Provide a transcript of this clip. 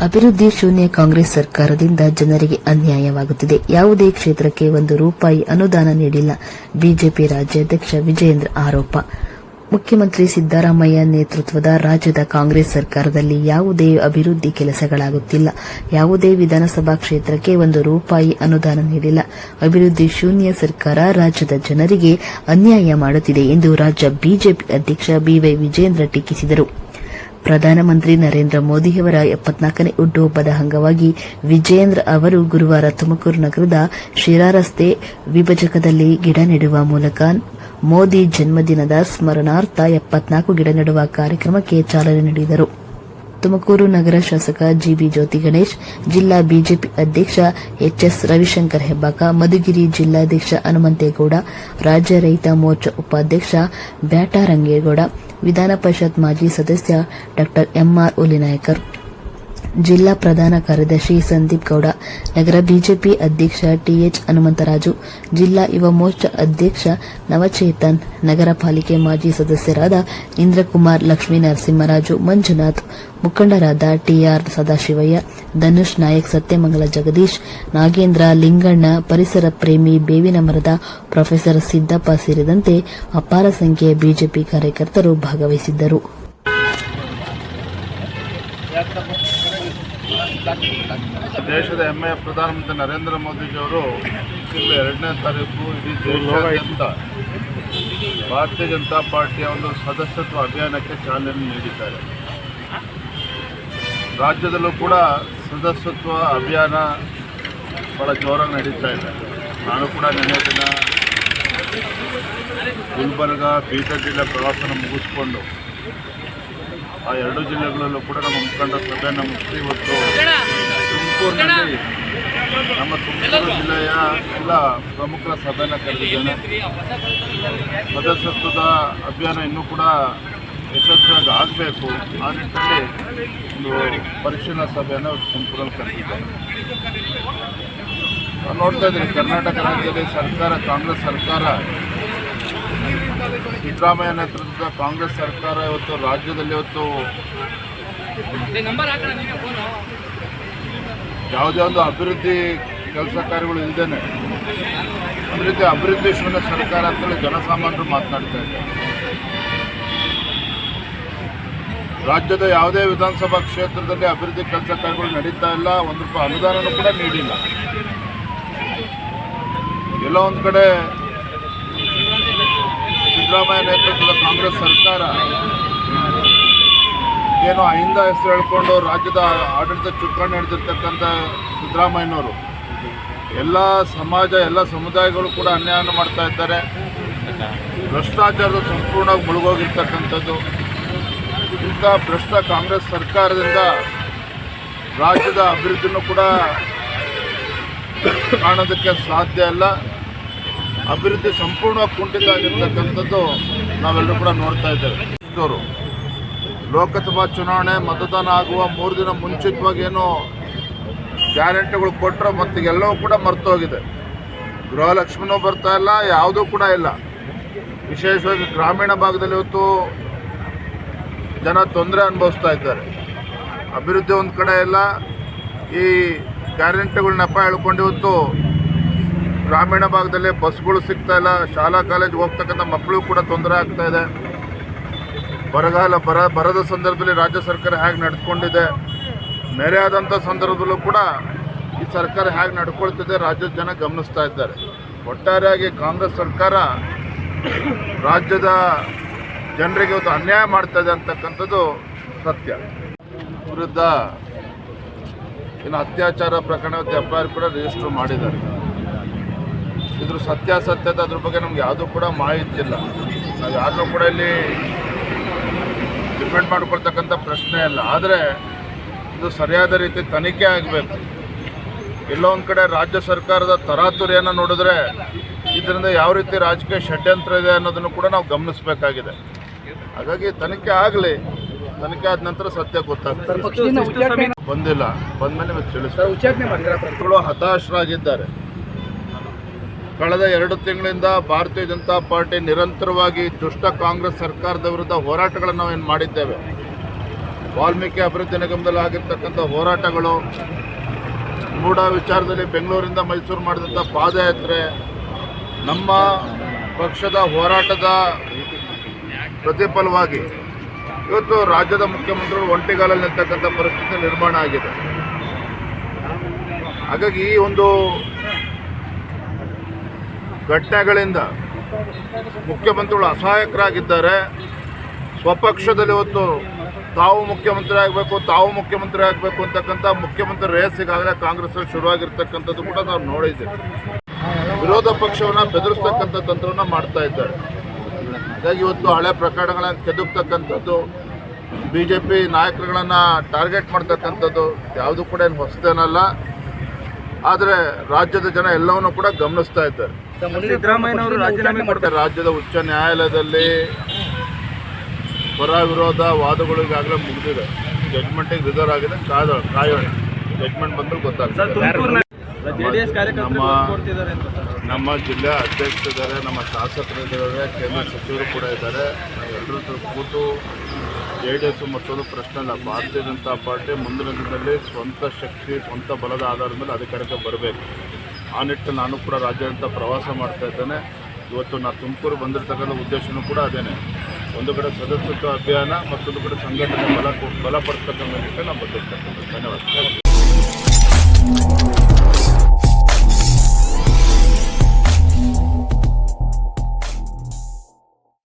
ಅಭಿವೃದ್ಧಿ ಶೂನ್ಯ ಕಾಂಗ್ರೆಸ್ ಸರ್ಕಾರದಿಂದ ಜನರಿಗೆ ಅನ್ಯಾಯವಾಗುತ್ತಿದೆ. ಯಾವುದೇ ಕ್ಷೇತ್ರಕ್ಕೆ ಒಂದು ರೂಪಾಯಿ ಅನುದಾನ ನೀಡಿಲ್ಲ. ಬಿಜೆಪಿ ರಾಜ್ಯಾಧ್ಯಕ್ಷ ವಿಜಯೇಂದ್ರ ಆರೋಪ. ಮುಖ್ಯಮಂತ್ರಿ ಸಿದ್ದರಾಮಯ್ಯ ನೇತೃತ್ವದ ರಾಜ್ಯದ ಕಾಂಗ್ರೆಸ್ ಸರ್ಕಾರದಲ್ಲಿ ಯಾವುದೇ ಅಭಿವೃದ್ಧಿ ಕೆಲಸಗಳಾಗುತ್ತಿಲ್ಲ. ಯಾವುದೇ ವಿಧಾನಸಭಾ ಕ್ಷೇತ್ರಕ್ಕೆ ಒಂದು ರೂಪಾಯಿ ಅನುದಾನ ನೀಡಿಲ್ಲ. ಅಭಿವೃದ್ಧಿ ಶೂನ್ಯ ಸರ್ಕಾರ ರಾಜ್ಯದ ಜನರಿಗೆ ಅನ್ಯಾಯ ಮಾಡುತ್ತಿದೆ ಎಂದು ರಾಜ್ಯ ಬಿಜೆಪಿ ಅಧ್ಯಕ್ಷ ಬಿವೈ ವಿಜೇಂದ್ರ ಟೀಕಿಸಿದರು. ಪ್ರಧಾನಮಂತ್ರಿ ನರೇಂದ್ರ ಮೋದಿಯವರ ಎಪ್ಪತ್ನಾಲ್ಕನೇ ಹುಟ್ಟುಹಬ್ಬದ ಅಂಗವಾಗಿ ವಿಜಯೇಂದ್ರ ಅವರು ಗುರುವಾರ ತುಮಕೂರು ನಗರದ ಶಿರಾ ರಸ್ತೆ ವಿಭಜಕದಲ್ಲಿ ಗಿಡ ನೆಡುವ ಮೂಲಕ ಮೋದಿ ಜನ್ಮದಿನದ ಸ್ಮರಣಾರ್ಥ ಎಪ್ಪತ್ನಾಲ್ಕು ಗಿಡ ನೆಡುವ ಕಾರ್ಯಕ್ರಮಕ್ಕೆ ಚಾಲನೆ ನೀಡಿದರು. ತುಮಕೂರು ನಗರ ಶಾಸಕ ಜಿಬಿ ಜ್ಯೋತಿ ಗಣೇಶ್, ಜಿಲ್ಲಾ ಬಿಜೆಪಿ ಅಧ್ಯಕ್ಷ ಎಚ್ಎಸ್ ರವಿಶಂಕರ್ ಹೆಬ್ಬಾಕ, ಮಧುಗಿರಿ ಜಿಲ್ಲಾಧ್ಯಕ್ಷ ಹನುಮಂತೇಗೌಡ, ರಾಜ್ಯ ರೈತ ಮೋರ್ಚಾ ಉಪಾಧ್ಯಕ್ಷ ಬ್ಯಾಟಾರಂಗೇಗೌಡ ವಿಧಾನ ಪರಿಷತ್ ಮಾಜಿ ಸದಸ್ಯ ಡಾ ಎಂಆರ್ ಹುಲಿನಾಯ್ಕರ್ ಜಿಲ್ಲಾ ಪ್ರಧಾನ ಕಾರ್ಯದರ್ಶಿ ಸಂದೀಪ್ ಗೌಡ, ನಗರ ಬಿಜೆಪಿ ಅಧ್ಯಕ್ಷ ಟಿಎಚ್ ಹನುಮಂತರಾಜು, ಜಿಲ್ಲಾ ಯುವ ಮೋರ್ಚಾ ಅಧ್ಯಕ್ಷ ನವಚೇತನ್, ನಗರ ಪಾಲಿಕೆ ಮಾಜಿ ಸದಸ್ಯರಾದ ಇಂದ್ರಕುಮಾರ್ ಲಕ್ಷ್ಮೀ ನರಸಿಂಹರಾಜು, ಮಂಜುನಾಥ್, ಮುಖಂಡರಾದ ಟಿಆರ್ ಸದಾಶಿವಯ್ಯ, ಧನುಷ್ ನಾಯಕ್, ಸತ್ಯಮಂಗಲ ಜಗದೀಶ್, ನಾಗೇಂದ್ರ ಲಿಂಗಣ್ಣ, ಪರಿಸರ ಪ್ರೇಮಿ ಬೇವಿನ ಮರದ ಪ್ರೊಫೆಸರ್ ಸಿದ್ದಪ್ಪ ಸೇರಿದಂತೆ ಅಪಾರ ಸಂಖ್ಯೆಯ ಬಿಜೆಪಿ ಕಾರ್ಯಕರ್ತರು ಭಾಗವಹಿಸಿದ್ದರು. ದೇಶದ ಹೆಮ್ಮೆಯ ಪ್ರಧಾನಮಂತ್ರಿ ನರೇಂದ್ರ ಮೋದಿಜಿಯವರು ಇಲ್ಲಿ ಎರಡನೇ ತಾರೀಕು ಇಡೀ ದೇಶಾದ್ಯಂತ ಭಾರತೀಯ ಜನತಾ ಪಾರ್ಟಿಯ ಒಂದು ಸದಸ್ಯತ್ವ ಅಭಿಯಾನಕ್ಕೆ ಚಾಲನೆ ನೀಡಿದ್ದಾರೆ. ರಾಜ್ಯದಲ್ಲೂ ಕೂಡ ಸದಸ್ಯತ್ವ ಅಭಿಯಾನ ಭಾಳ ಜೋರಾಗಿ ನಡೀತಾ ಇದೆ. ನಾನು ಕೂಡ ನಿನ್ನೆ ದಿನ ಗುಲ್ಬರ್ಗ ಬೀದರ್ ಜಿಲ್ಲೆ ಪ್ರವಾಸನ ಮುಗಿಸ್ಕೊಂಡು ಆ ಎರಡು ಜಿಲ್ಲೆಗಳಲ್ಲೂ ಕೂಡ ನಮ್ಮ ಮುಖಂಡ ಸಭೆಯನ್ನು ಮುಗಿಸಿ ಇವತ್ತು ತುಮಕೂರಿನಲ್ಲಿ ನಮ್ಮ ತುಮಕೂರು ಜಿಲ್ಲೆಯ ಎಲ್ಲ ಪ್ರಮುಖ ಸಭೆಯನ್ನು ಕರೆದಿದ್ದೇನೆ. ಸದಸ್ಯತ್ವದ ಅಭಿಯಾನ ಇನ್ನೂ ಕೂಡ ಯಶಸ್ವಿಯಾಗಿ ಆಗಬೇಕು. ಆ ನಿಟ್ಟಿನಲ್ಲಿ ಒಂದು ಪರಿಶೀಲನಾ ಸಭೆಯನ್ನು ತುಮಕೂರಲ್ಲಿ ಕರೆದಿದ್ದೇನೆ. ನೋಡ್ತಾ ಇದ್ದೀನಿ ಕರ್ನಾಟಕ ರಾಜ್ಯದಲ್ಲಿ ಸರ್ಕಾರ ಕಾಂಗ್ರೆಸ್ ಸರ್ಕಾರ ಸಿದ್ದರಾಮಯ್ಯ ನೇತೃತ್ವದ ಕಾಂಗ್ರೆಸ್ ಸರ್ಕಾರ ಇವತ್ತು ರಾಜ್ಯದಲ್ಲಿ ಇವತ್ತು ಯಾವುದೇ ಒಂದು ಅಭಿವೃದ್ಧಿ ಕೆಲಸ ಕಾರ್ಯಗಳು ಇಲ್ಲದೇನೆ ಒಂದು ರೀತಿ ಅಭಿವೃದ್ಧಿ ಶೂನ್ಯ ಸರ್ಕಾರ ಅಂತೇಳಿ ಜನಸಾಮಾನ್ಯರು ಮಾತನಾಡ್ತಾ ಇದ್ದಾರೆ. ರಾಜ್ಯದ ಯಾವುದೇ ವಿಧಾನಸಭಾ ಕ್ಷೇತ್ರದಲ್ಲಿ ಅಭಿವೃದ್ಧಿ ಕೆಲಸ ಕಾರ್ಯಗಳು ನಡೀತಾ ಇಲ್ಲ, ಒಂದು ರೂಪಾಯಿ ಅನುದಾನನೂ ಕೂಡ ನೀಡಿಲ್ಲ. ಎಲ್ಲೋ ಒಂದು ಕಡೆ ಸಿದ್ದರಾಮಯ್ಯ ನೇತೃತ್ವದ ಕಾಂಗ್ರೆಸ್ ಸರ್ಕಾರ ಏನೋ ಅಹಿಂದ ಹೆಸರು ಹೇಳ್ಕೊಂಡು ರಾಜ್ಯದ ಆಡಳಿತ ಚುಕ್ಕಾಣಿ ಹಿಡಿದಿರ್ತಕ್ಕಂಥ ಸಿದ್ದರಾಮಯ್ಯನವರು. ಎಲ್ಲ ಸಮಾಜ, ಎಲ್ಲ ಸಮುದಾಯಗಳು ಕೂಡ ಅನ್ಯಾಯವನ್ನು ಮಾಡ್ತಾ ಇದ್ದಾರೆ. ಭ್ರಷ್ಟಾಚಾರದ ಸಂಪೂರ್ಣವಾಗಿ ಮುಳುಗೋಗಿರ್ತಕ್ಕಂಥದ್ದು. ಇಂಥ ಭ್ರಷ್ಟ ಕಾಂಗ್ರೆಸ್ ಸರ್ಕಾರದಿಂದ ರಾಜ್ಯದ ಅಭಿವೃದ್ಧಿನೂ ಕೂಡ ಕಾಣೋದಕ್ಕೆ ಸಾಧ್ಯ ಇಲ್ಲ. ಅಭಿವೃದ್ಧಿ ಸಂಪೂರ್ಣವಾಗಿ ಕುಂಠಿತ ಆಗಿರ್ತಕ್ಕಂಥದ್ದು ನಾವೆಲ್ಲರೂ ಕೂಡ ನೋಡ್ತಾ ಇದ್ದೇವೆ. ಲೋಕಸಭಾ ಚುನಾವಣೆ ಮತದಾನ ಆಗುವ ಮೂರು ದಿನ ಮುಂಚಿತವಾಗಿ ಏನು ಗ್ಯಾರಂಟಿಗಳು ಕೊಟ್ಟರು ಮತ್ತು ಎಲ್ಲವೂ ಕೂಡ ಮರ್ತೋಗಿದೆ. ಗೃಹಲಕ್ಷ್ಮಿನೂ ಬರ್ತಾ ಇಲ್ಲ, ಯಾವುದೂ ಕೂಡ ಇಲ್ಲ. ವಿಶೇಷವಾಗಿ ಗ್ರಾಮೀಣ ಭಾಗದಲ್ಲಿ ಇವತ್ತು ಜನ ತೊಂದರೆ ಅನುಭವಿಸ್ತಾ ಇದ್ದಾರೆ. ಅಭಿವೃದ್ಧಿ ಒಂದು ಕಡೆ ಇಲ್ಲ. ಈ ಗ್ಯಾರಂಟಿಗಳ ಹೇಳ್ಕೊಂಡು ಇವತ್ತು ಗ್ರಾಮೀಣ ಭಾಗದಲ್ಲಿ ಬಸ್ಗಳು ಸಿಗ್ತಾ ಇಲ್ಲ, ಶಾಲಾ ಕಾಲೇಜ್ ಹೋಗ್ತಕ್ಕಂಥ ಮಕ್ಕಳು ಕೂಡ ತೊಂದರೆ ಆಗ್ತಾ ಇದೆ. ಬರಗಾಲ ಬರ, ಬರದ ಸಂದರ್ಭದಲ್ಲಿ ರಾಜ್ಯ ಸರ್ಕಾರ ಹೇಗೆ ನಡ್ಕೊಂಡಿದೆ, ನೆರೆ ಆದಂಥ ಸಂದರ್ಭದಲ್ಲೂ ಕೂಡ ಈ ಸರ್ಕಾರ ಹೇಗೆ ನಡ್ಕೊಳ್ತಿದೆ ರಾಜ್ಯದ ಜನ ಗಮನಿಸ್ತಾ ಇದ್ದಾರೆ. ಒಟ್ಟಾರೆಯಾಗಿ ಕಾಂಗ್ರೆಸ್ ಸರ್ಕಾರ ರಾಜ್ಯದ ಜನರಿಗೆ ಒಂದು ಅನ್ಯಾಯ ಮಾಡ್ತಾ ಇದೆ ಅಂತಕ್ಕಂಥದ್ದು ಸತ್ಯ. ವಿರುದ್ಧ ಇನ್ನು ಅತ್ಯಾಚಾರ ಪ್ರಕರಣ ಎಫ್ ಆರ್ ಕೂಡ ರಿಜಿಸ್ಟರ್ ಮಾಡಿದ್ದಾರೆ. ಇದ್ರ ಸತ್ಯಾಸತ್ಯತೆ ಅದ್ರ ಬಗ್ಗೆ ನಮ್ಗೆ ಯಾವುದೂ ಕೂಡ ಮಾಹಿತಿ ಇಲ್ಲ. ನಾವು ಯಾರನ್ನೂ ಕೂಡ ಇಲ್ಲಿ ಡಿಪೆಂಡ್ ಮಾಡ್ಕೊಳ್ತಕ್ಕಂಥ ಪ್ರಶ್ನೆ ಇಲ್ಲ. ಆದರೆ ಇದು ಸರಿಯಾದ ರೀತಿ ತನಿಖೆ ಆಗಬೇಕು. ಎಲ್ಲೋ ಒಂದು ಕಡೆ ರಾಜ್ಯ ಸರ್ಕಾರದ ತರಾತುರಿಯನ್ನು ನೋಡಿದ್ರೆ ಇದರಿಂದ ಯಾವ ರೀತಿ ರಾಜಕೀಯ ಷಡ್ಯಂತ್ರ ಇದೆ ಅನ್ನೋದನ್ನು ಕೂಡ ನಾವು ಗಮನಿಸಬೇಕಾಗಿದೆ. ಹಾಗಾಗಿ ತನಿಖೆ ಆಗಲಿ. ತನಿಖೆ ಆದ ನಂತರ ಸತ್ಯ ಗೊತ್ತಾಗುತ್ತೆ ಬಂದಿಲ್ಲ. ಬಂದ್ಮೇಲೆ ಮೇಲೆ ತಿಳಿಸ್ತಾರೆ ಹತಾಶರಾಗಿದ್ದಾರೆ. ಕಳೆದ ಎರಡು ತಿಂಗಳಿಂದ ಭಾರತೀಯ ಜನತಾ ಪಾರ್ಟಿ ನಿರಂತರವಾಗಿ ದುಷ್ಟ ಕಾಂಗ್ರೆಸ್ ಸರ್ಕಾರದ ವಿರುದ್ಧ ಹೋರಾಟಗಳನ್ನು ನಾವೇನು ಮಾಡಿದ್ದೇವೆ? ವಾಲ್ಮೀಕಿ ಅಭಿವೃದ್ಧಿ ನಿಗಮದಲ್ಲಿ ಆಗಿರ್ತಕ್ಕಂಥ ಹೋರಾಟಗಳು, ಮೂಢ ವಿಚಾರದಲ್ಲಿ ಬೆಂಗಳೂರಿಂದ ಮೈಸೂರು ಮಾಡಿದಂಥ ಪಾದಯಾತ್ರೆ, ನಮ್ಮ ಪಕ್ಷದ ಹೋರಾಟದ ಪ್ರತಿಫಲವಾಗಿ ಇವತ್ತು ರಾಜ್ಯದ ಮುಖ್ಯಮಂತ್ರಿಗಳು ಒಂಟಿಗಾಲಲ್ಲಿ ನಿಲ್ತಕ್ಕಂಥ ಪರಿಸ್ಥಿತಿ ನಿರ್ಮಾಣ ಆಗಿದೆ. ಹಾಗಾಗಿ ಈ ಒಂದು ಘಟನೆಗಳಿಂದ ಮುಖ್ಯಮಂತ್ರಿಗಳು ಅಸಹಾಯಕರಾಗಿದ್ದಾರೆ. ಸ್ವಪಕ್ಷದಲ್ಲಿ ಇವತ್ತು ತಾವು ಮುಖ್ಯಮಂತ್ರಿ ಆಗಬೇಕು ತಾವು ಮುಖ್ಯಮಂತ್ರಿ ಆಗಬೇಕು ಅಂತಕ್ಕಂಥ ಮುಖ್ಯಮಂತ್ರಿ ರೇಸ್ ಈಗಾಗಲೇ ಕಾಂಗ್ರೆಸ್ ಶುರುವಾಗಿರ್ತಕ್ಕಂಥದ್ದು ಕೂಡ ನಾವು ನೋಡಿದ್ದೇವೆ ವಿರೋಧ ಪಕ್ಷವನ್ನು ಬೆದರಿಸ್ತಕ್ಕಂಥ ತಂತ್ರವನ್ನು ಮಾಡ್ತಾ ಇದ್ದಾರೆ. ಹಾಗಾಗಿ ಇವತ್ತು ಹಳೆ ಪ್ರಕರಣಗಳನ್ನು ಕೆದಕ್ತಕ್ಕಂಥದ್ದು ಬಿ ಜೆ ಪಿ ನಾಯಕರುಗಳನ್ನು ಟಾರ್ಗೆಟ್ ಮಾಡ್ತಕ್ಕಂಥದ್ದು ಯಾವುದು ಕೂಡ ಏನು ಹೊಸದೇನಲ್ಲ. ಆದರೆ ರಾಜ್ಯದ ಜನ ಎಲ್ಲವನ್ನೂ ಕೂಡ ಗಮನಿಸ್ತಾ ಇದ್ದಾರೆ. ಸಿದ್ದರಾಮಯ್ಯನವರು ರಾಜೀನಾಮೆ ಮಾಡ್ತಾರೆ. ರಾಜ್ಯದ ಉಚ್ಚ ನ್ಯಾಯಾಲಯದಲ್ಲಿ ಪರ ವಿರೋಧ ವಾದಗಳು ಈಗಾಗಲೇ ಮುಗಿದಿದೆ. ಜಡ್ಜ್ಮೆಂಟಿಗೆ ರಿಸರ್ವ್ ಆಗಿದೆ. ಕಾದ ಕಾಯೋಣ. ಜಡ್ಜ್ಮೆಂಟ್ ಬಂದ್ರೆ ಸರ್ ಗೊತ್ತಾಗ್ತದೆ ನಮ್ಮ ನಮ್ಮ ಜಿಲ್ಲಾ ಅಧ್ಯಕ್ಷರಿದ್ದಾರೆ ನಮ್ಮ ಶಾಸಕರಿದ್ದಾರೆ ಕೇಂದ್ರ ಸಚಿವರು ಕೂಡ ಇದ್ದಾರೆ. ಎಲ್ಲರೂ ಕೂತು ಜೆ ಡಿ ಎಸ್ ಮತ್ತೊಂದು ಪ್ರಶ್ನೆ ಅಲ್ಲ ಭಾರತೀಯ ಜನತಾ ಪಾರ್ಟಿ ಮುಂದಿನ ದಿನದಲ್ಲಿ ಸ್ವಂತ ಶಕ್ತಿ ಸ್ವಂತ ಬಲದ ಆಧಾರದ ಮೇಲೆ ಅಧಿಕಾರಕ್ಕೆ ಬರಬೇಕು. ಆ ನಿಟ್ಟು ನಾನು ಕೂಡ ರಾಜ್ಯಾದ್ಯಂತ ಪ್ರವಾಸ ಮಾಡ್ತಾ ಇದ್ದೇನೆ. ಇವತ್ತು ನಾನು ತುಮಕೂರು ಬಂದಿರ್ತಕ್ಕಂಥ ಉದ್ದೇಶನೂ ಕೂಡ ಅದೇನೆ. ಒಂದು ಕಡೆ ಸದಸ್ಯತ್ವ ಅಭಿಯಾನ, ಮತ್ತೊಂದು ಕಡೆ ಸಂಘಟನೆ ಬಲ, ಬಲಪಡಿಸ್ತಕ್ಕಂಥ ನಿಟ್ಟು ನಾನು ಬಂದಿರ್ತಕ್ಕಂಥದ್ದು. ಧನ್ಯವಾದ.